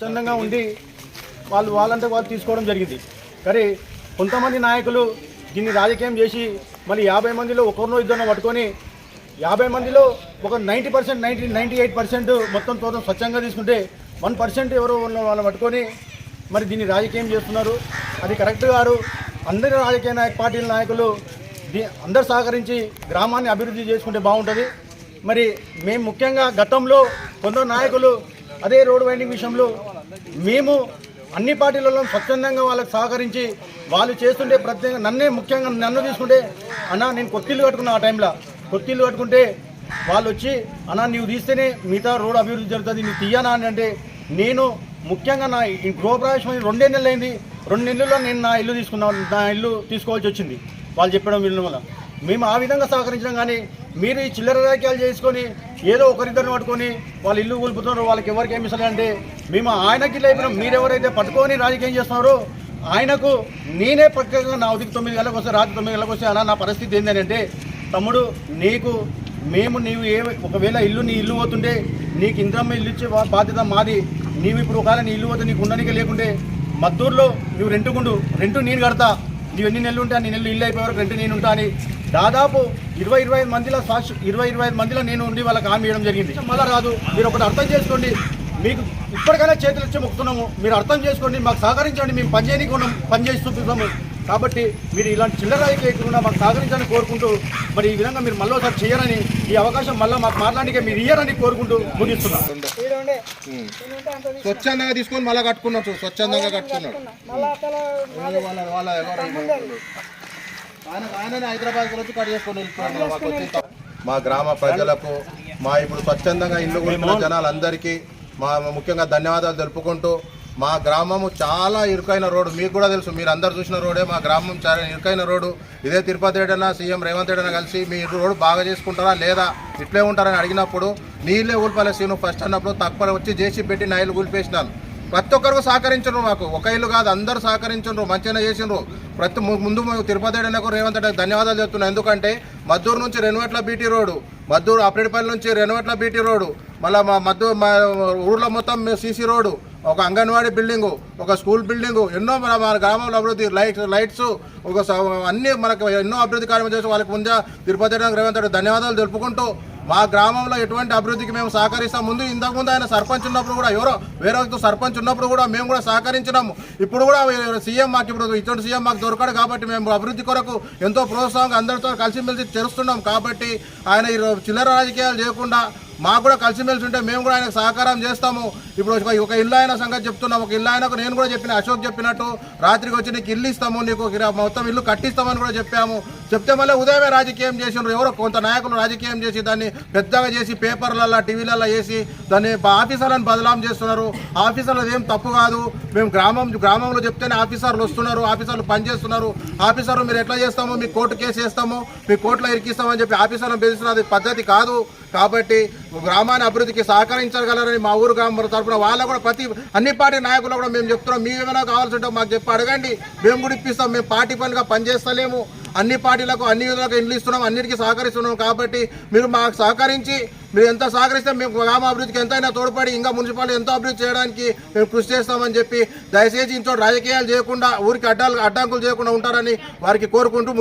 స్వచ్ఛందంగా ఉండి వాళ్ళు వాళ్ళంతా వాళ్ళు తీసుకోవడం జరిగింది. కానీ కొంతమంది నాయకులు దీన్ని రాజకీయం చేసి మళ్ళీ యాభై మందిలో ఒకరినో ఇద్దరినో పట్టుకొని యాభై మందిలో ఒక ninety percent ninety ninety eight percent మొత్తం తోటం స్వచ్ఛంగా తీసుకుంటే వన్ పర్సెంట్ ఎవరో ఉన్న వాళ్ళని పట్టుకొని మరి దీన్ని రాజకీయం చేస్తున్నారు. అది కరెక్ట్ గారు అందరి రాజకీయ నాయక పార్టీల నాయకులు దీ అందరు సహకరించి గ్రామాన్ని అభివృద్ధి చేసుకుంటే బాగుంటుంది. మరి మేము ముఖ్యంగా గతంలో కొందరు నాయకులు అదే రోడ్ వైండింగ్ విషయంలో మేము అన్ని పార్టీలలో స్వచ్ఛందంగా వాళ్ళకి సహకరించి వాళ్ళు చేస్తుంటే ప్రత్యేకంగా నన్నే ముఖ్యంగా నన్ను తీసుకుంటే అన్న నేను కొత్తిల్లు కట్టుకున్నా ఆ టైంలో. కొత్తిల్లు కట్టుకుంటే వాళ్ళు వచ్చి అన్న నీవు తీస్తేనే మిగతా రోడ్ అభివృద్ధి జరుగుతుంది నీవు తీయనా? అని అంటే నేను ముఖ్యంగా నా ఈ గృహప్రవేశం రెండే నెలలు అయింది రెండు నెలల్లో నేను నా ఇల్లు తీసుకున్నా నా ఇల్లు తీసుకోవాల్సి వచ్చింది. వాళ్ళు చెప్పడం వినడం వల్ల. మేము ఆ విధంగా సహకరించడం కానీ మీరు ఈ చిల్లర రాజకీయాలు చేసుకొని ఏదో ఒకరిద్దరిని పట్టుకొని వాళ్ళు ఇల్లు కూలుపుతున్నారు వాళ్ళకి ఎవరికి ఏమి ఇస్తలే అంటే మేము ఆయనకి లేపినాం మీరెవరైతే పట్టుకొని రాజకీయం చేస్తున్నారో ఆయనకు నేనే ప్రత్యేకంగా నా ఉదికి తొమ్మిది గంటలకు వస్తే రాత్రి తొమ్మిది గంటలకు వస్తే అలా నా పరిస్థితి ఏంటంటే అంటే తమ్ముడు నీకు మేము నీవు ఏ ఒకవేళ ఇల్లు నీ ఇల్లు పోతుండే నీకు ఇంద్రమ్మ ఇల్లు ఇచ్చే బాధ్యత మాది. నీవు ఇప్పుడు ఒకవేళ నీ ఇల్లు పోతే నీకు ఉండనికే లేకుండే మద్దూరులో నువ్వు రెంటుకుండు రెంటు నేను కడతా. నువ్వు ఎన్ని నెలలు ఉంటే అన్ని నెలలు ఇల్లు అయిపోయే వరకు రెంటు నేను ఉంటా అని దాదాపు ఇరవై ఇరవై ఐదు మందిలో సాక్షి ఇరవై ఇరవై ఐదు మందిలో నేను ఉండి వాళ్ళకి హామీ ఇవ్వడం జరిగింది. మళ్ళా రాదు. మీరు ఒకటి అర్థం చేసుకోండి. మీకు ఇప్పటికైనా చేతులు ఇచ్చి మొక్కుతున్నాము. మీరు అర్థం చేసుకోండి. మాకు సహకరించండి. మేము పని చేయడానికి ఉన్నాం పని చేసి చూపిస్తాము. కాబట్టి మీరు ఇలాంటి చిల్లర లేకుండా మాకు సహకరించాలని కోరుకుంటూ మరి ఈ విధంగా మీరు మళ్ళీ ఒకసారి చేయరని ఈ అవకాశం మళ్ళీ మాకు మాట్లాడికే మీరు ఇయ్యరని కోరుకుంటూ ముగిస్తున్నాం. స్వచ్ఛందంగా తీసుకొని మళ్ళీ కట్టుకున్నాం చూ స్వచ్ఛందంగా కట్టుకున్నాడు మా గ్రామ ప్రజలకు మా ఇప్పుడు స్వచ్ఛందంగా ఇల్లు కొనుక్కున్న జనాలందరికీ మా ముఖ్యంగా ధన్యవాదాలు తెలుపుకుంటూ మా గ్రామము చాలా ఇరుకైన రోడ్డు మీకు కూడా తెలుసు మీరు అందరు చూసిన రోడే మా గ్రామం చాలా ఇరుకైన రోడ్డు. ఇదే తిరుపతి రెడ్డి అన్న సీఎం రేవంత్ రెడ్డి అన్న కలిసి మీ రోడ్డు బాగా చేసుకుంటారా లేదా ఇట్లే ఉంటారని అడిగినప్పుడు నీళ్ళే ఊల్పలే సీను ఫస్ట్ అన్నప్పుడు తక్కువ వచ్చి జేసీ పెట్టి నైలు కూలిపేసినాను ప్రతి ఒక్కరికి సహకరించరు మాకు. ఒక ఇల్లు కాదు అందరూ సహకరించరు మంచిగా చేసిండ్రు. ప్రతి ము- ముందు తిరుపతి రెడ్డినకు రేవంత్ రెడ్డి ధన్యవాదాలు చెప్తున్నాను ఎందుకంటే మద్దూరు నుంచి రెనువెట్ల బీటీ రోడ్డు మద్దూరు అప్పటిపల్లి నుంచి రెనువెట్ల బీటీ రోడ్డు మళ్ళీ మా మద్దూరు మా ఊర్లో మొత్తం సీసీ రోడ్డు ఒక అంగన్వాడీ బిల్డింగు ఒక స్కూల్ బిల్డింగు ఎన్నో మన మన గ్రామంలో అభివృద్ధి లైట్స్ లైట్స్ ఒక స- అన్ని మనకు ఎన్నో అభివృద్ధి కార్యక్రమం చేసి వాళ్ళకి ముందే తిరుపతి రేవంత్ రెడ్డి ధన్యవాదాలు తెలుపుకుంటూ మా గ్రామంలో ఎటువంటి అభివృద్ధికి మేము సహకరిస్తాం? ముందు ఇంతకుముందు ఆయన సర్పంచ్ ఉన్నప్పుడు కూడా ఎవరో వేరే సర్పంచ్ ఉన్నప్పుడు కూడా మేము కూడా సహకరించినాము. ఇప్పుడు కూడా సీఎం మాకు ఇప్పుడు ఇటువంటి సీఎం మాకు దొరకడు కాబట్టి మేము అభివృద్ధి కొరకు ఎంతో ప్రోత్సాహంగా అందరితో కలిసిమెలిసి చేస్తున్నాం కాబట్టి ఆయన ఈ చిల్లర రాజకీయాలు చేయకుండా మాకు కూడా కలిసిమెలిసి ఉంటే మేము కూడా ఆయనకు సహకారం చేస్తాము. ఇప్పుడు ఒక- ఇల్లు ఆయన సంగతి చెప్తున్నా. ఒక ఇల్లు ఆయనకు నేను కూడా చెప్పిన అశోక్ చెప్పినట్టు రాత్రికి వచ్చి నీకు ఇల్లు ఇస్తాము నీకు మొత్తం ఇల్లు కట్టిస్తామని కూడా చెప్పాము. చెప్తే మళ్ళీ ఉదయమే రాజకీయం చేసిండ్రు ఎవరో కొంత నాయకులు రాజకీయం చేసి దాన్ని పెద్దగా చేసి పేపర్లలో టీవీలలో వేసి దాన్ని ఆఫీసర్లను బదలాం చేస్తున్నారు. ఆఫీసర్లు ఏం తప్పు కాదు. మేము గ్రామం గ్రామంలో చెప్తేనే ఆఫీసర్లు వస్తున్నారు ఆఫీసర్లు పనిచేస్తున్నారు ఆఫీసర్లు మీరు ఎట్లా చేస్తామో? మీ కోర్టు కేసు వేస్తాము మీ కోర్టులో ఇరికిస్తామని చెప్పి ఆఫీసర్లను బెదిరిస్తున్నారు పద్ధతి కాదు. కాబట్టి గ్రామాన్ని అభివృద్ధికి సహకరించగలరని మా ఊరు గ్రామం తరపున వాళ్ళ కూడా ప్రతి అన్ని పార్టీ నాయకులు కూడా మేము చెప్తున్నాం. మీ ఏమైనా కావాల్సి ఉంటే మాకు చెప్పి అడగండి. మేము కూడా ఇప్పిస్తాం. మేము పార్టీ పనిగా పనిచేస్తలేము. అన్ని పార్టీలకు అన్ని విధాలుగా ఇండ్లు ఇస్తున్నాం. అన్నిటికీ సహకరిస్తున్నాం కాబట్టి మీరు మాకు సహకరించి మీరు ఎంత సహకరిస్తే మేము గ్రామ అభివృద్ధికి ఎంతైనా తోడ్పడి ఇంకా మున్సిపాలిటీ ఎంతో అభివృద్ధి చేయడానికి మేము కృషి చేస్తామని చెప్పి దయచేసి ఇంట్లో రాజకీయాలు చేయకుండా ఊరికి అడ్డాలు అడ్డంకులు చేయకుండా ఉంటారని వారికి కోరుకుంటూ